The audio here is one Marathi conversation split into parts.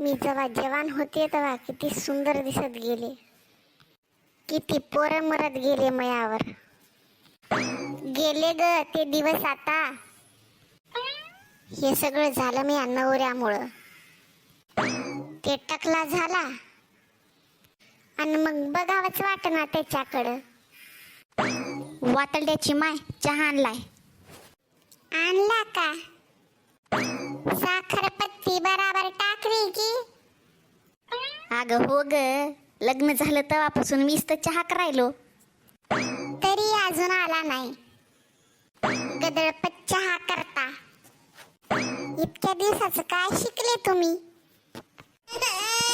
मी जेव्हा जवान होते तेव्हा किती सुंदर दिसत गेले. किती पोरं मरत गेले मयावर. गेले ग ते दिवस आता. हे सगळं झालं मी नवऱ्यामुळं. ते टकला झाला. आणि मग बघावंच वाटना त्याच्याकडं. वातड्याची माय चहा आणलाय. आणला का? अग हो ग. लग्न झालं तेव्हापासून मीच तर चहा करायलो तरी अजून आला नाही. गदळपत चहा करता. इतक्या दिवसाचं काय शिकले तुम्ही?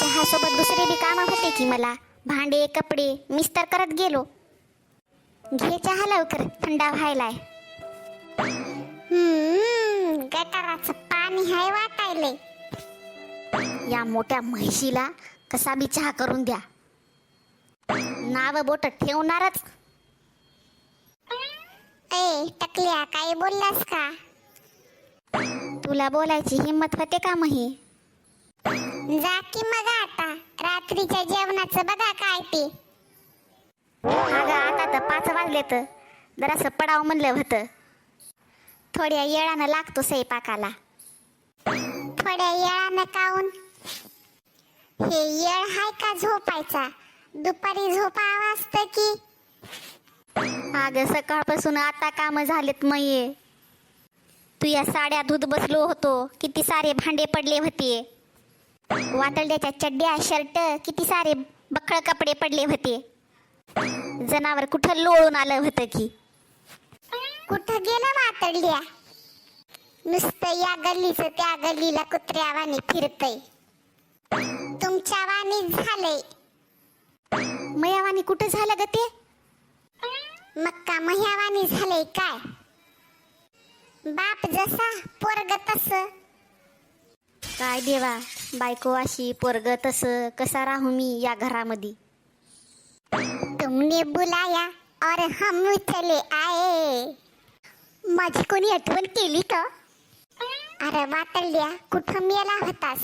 चहा सोबत दुसरे बी कामं होते की मला? भांडे कपडे मिस्तर करत गेलो. घे चहा लवकर थंडा व्हायलाय. गटाराचं पाणी हाय वाटायले. या मोठ्या म्हैशीला कसा बी चहा करून द्या. नाव बोट ठेवणारच. ए टकल्या काय बोललास का? तुला बोलायची हिंमत होते का मही? जा की मग आता. रात्रीच्या जेवणाचं बघा काय ते. अगं आता तर पाच वाजले तर जरासं पडाव म्हणलं होतं. थोड्या येळानं लागतो स्वयंपाकाला. थोड्या येळानं काऊन? हे येळ हाय का झोपायचा? दुपारी झोपावं असतं की? अगं सकाळपासून आता काम झालेत मये. तू या साड्या धुत बसलो होतो. किती सारे भांडे पडले होते. वातड्याच्या चड्ड्या शर्ट किती सारे बखळ कपडे पडले होते. जनावर कुठं लोळून आलं होतं की? कुठं गेलं वातडल्या नुसतं या गल्लीचं त्या गल्लीला कुत्र्यावानी फिरतय. वाणी झालंय. मयावानी कुठं झालं ग ते? मक्का मह्यावानी झालंय काय? बाप जसा पोरग तस. काय देवा बायको अशी पोरग तसं. कसा राहू मी या घरामध्ये तुमने बुलाया और हम चले आए. माझी कोणी आठवण केली का? अरे वातडल्या कुठं मेला होतास?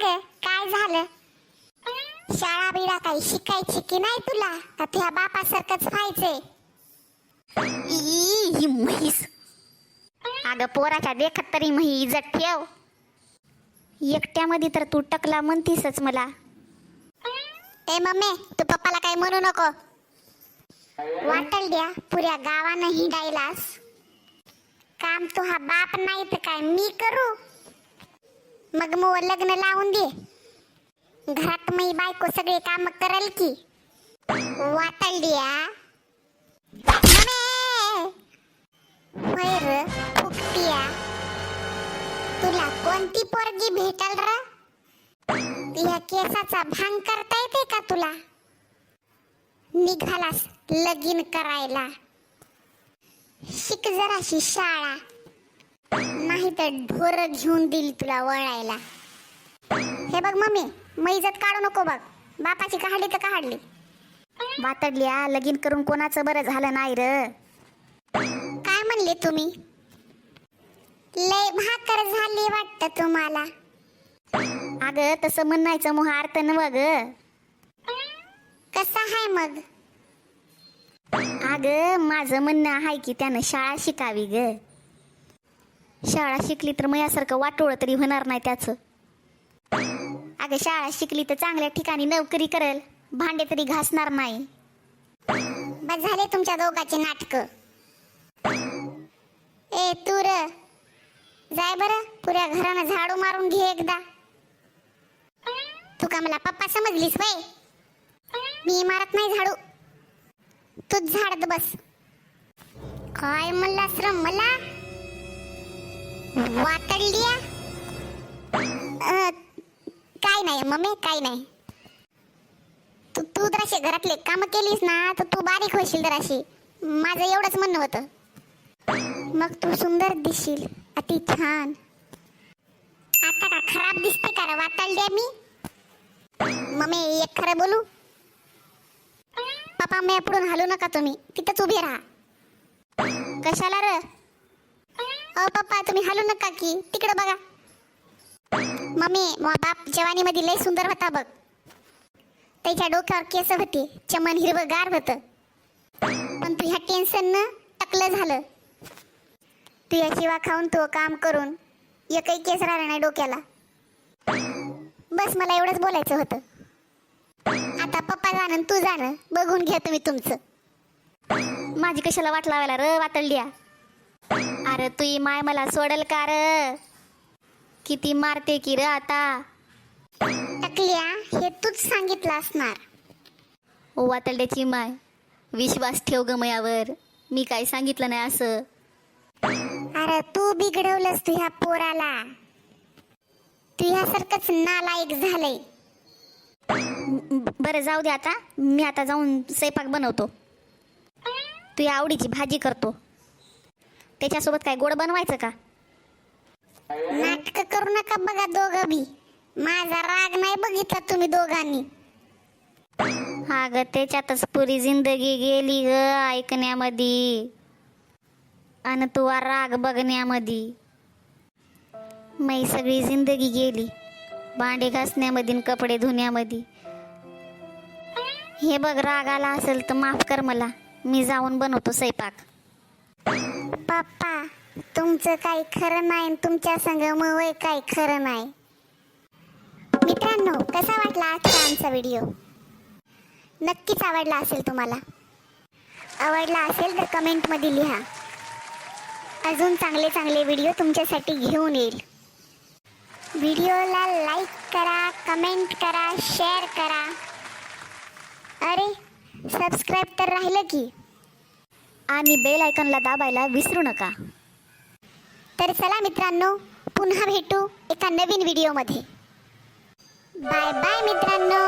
ग काय झालं? शाळा बिळा काही शिकायची की नाही तुला? का तुझ्या बापासारखंच व्हायचंय? ही म्हैस. अगं पोराच्या देखत तरी म्हही इज्जत ठेव. एकट्यामध्ये तर तू टकला म्हणतीसच मला. ए मम्मी तू पप्पाला काही म्हणू नको. वाटल द्या पुऱ्या गावानं हिंडायलास. काम तू हा बाप नाही तर काय मी करू? मग मग लग्न लावून दे. घरात मी बायको सगळे काम करल की. वाटल द्या होय तुला कोणती पोरगी भेटल र? या केसाचा भांग करता येते का तुला? निघालास लगीन करायला. शिक जराशी शाळा. नाही तर ढोर घेऊन दिली तुला वळायला. हे बघ मम्मी मग इज्जत काढू नको बघ. बापाची काढली तर काढली. वातडल्या लगीन करून कोणाचं बरं झालं नाही र. काय म्हणले तुम्ही? लय भाकर झाली वाटत तुम्हाला. अग तसं म्हणायचं मोह अर्थ बघ कसा आहे मग? अग माझं म्हणणं आहे की त्यानं शाळा शिकावी ग. शाळा शिकली तर मयासारखं वाटोळं तरी होणार नाही त्याचं. अगं शाळा शिकली तर चांगल्या ठिकाणी नोकरी करेल भांडे तरी घासणार नाही. बस झाले तुमच्या दोघाचे नाटक. ए तू र. जाय बर पुऱ्या घरानं झाडू मारून घे एकदा. तू का मला पप्पा समजलीस बाई मी मारत नाही झाडू. तूच झाडत बस. काय म्हणलास र मला? वातडलिया अं, काय नाही मम्मी काय नाही. तू तू जराशे घरातले काम केलीस ना तर तू बारीक होशील जर अशी. माझं एवढंच म्हणणं होतं. मग तू सुंदर दिसशील अति छान. आता का खराब दिसते का रे वाटाल द्या मी? मम्मी एक खरं बोलू? पप्पा मी पुढून हलू नका तुम्ही. तिथंच उभे राहा. कशाला र? अहो पप्पा तुम्ही हलू नका की. तिकडं बघा. मम्मी मा बाप जवानीमध्ये लय सुंदर होता बघ. त्याच्या डोक्यावर केस होते. चमन हिरवगार होतं. पण तू ह्या टेन्शननं टकलं झालं. तुझ्या शिवा खाऊन तो काम करून एकही केस राहिला नाही डोक्याला. बस मला एवढंच बोलायचं होतं. आता पप्पा जाणं तू जाणं बघून घ्या तुम्ही तुमचं. माझी कशाला वाट लावायला र वातळड्या अरे तुई माय मला सोडल का र? किती मारते की र आता? टकल्या हे तूच सांगितलं असणार ओ वातळड्याची माय विश्वास ठेव ग मयावर. मी काय सांगितलं नाही असं. अरे तू बिघडवलंस तू ह्या पोराला. तू ह्यासारखंच नालायक झालंय. ब- बरं जाऊ दे आता. मी आता जाऊन स्वयंपाक बनवतो. तू या आवडीची भाजी करतो. त्याच्यासोबत काय गोड बनवायचं का? नाटक करू नका बघा दोघं बी. माझा राग नाही बघितला तुम्ही दोघांनी. हा ग त्याच्यातच पुरी जिंदगी गेली ग ऐकण्यामध्ये आणि तू हा राग बघण्यामध्ये मै सगळी जिंदगी गेली भांडे घासण्यामध्ये आणि कपडे धुण्यामध्ये हे बघ राग आला असेल तर माफ कर मला. मी जाऊन बनवतो स्वयंपाक. पप्पा तुमचं काही खरं नाही तुमच्या संग वय काही खरं नाही. मित्रांनो कसा वाटला आजचा आमचा व्हिडिओ? नक्कीच आवडला असेल तुम्हाला. आवडला असेल तर कमेंटमध्ये लिहा. अजून चांगले चांगले व्हिडिओ तुमच्यासाठी घेऊन येईल. व्हिडिओला लाईक करा कमेंट करा शेअर करा. अरे सबस्क्राईब तर राहिलं की. आणि बेल आयकॉनला दाबायला विसरू नका. तर चला मित्रांनो पुन्हा भेटू एका नवीन व्हिडिओमध्ये बाय बाय मित्रांनो.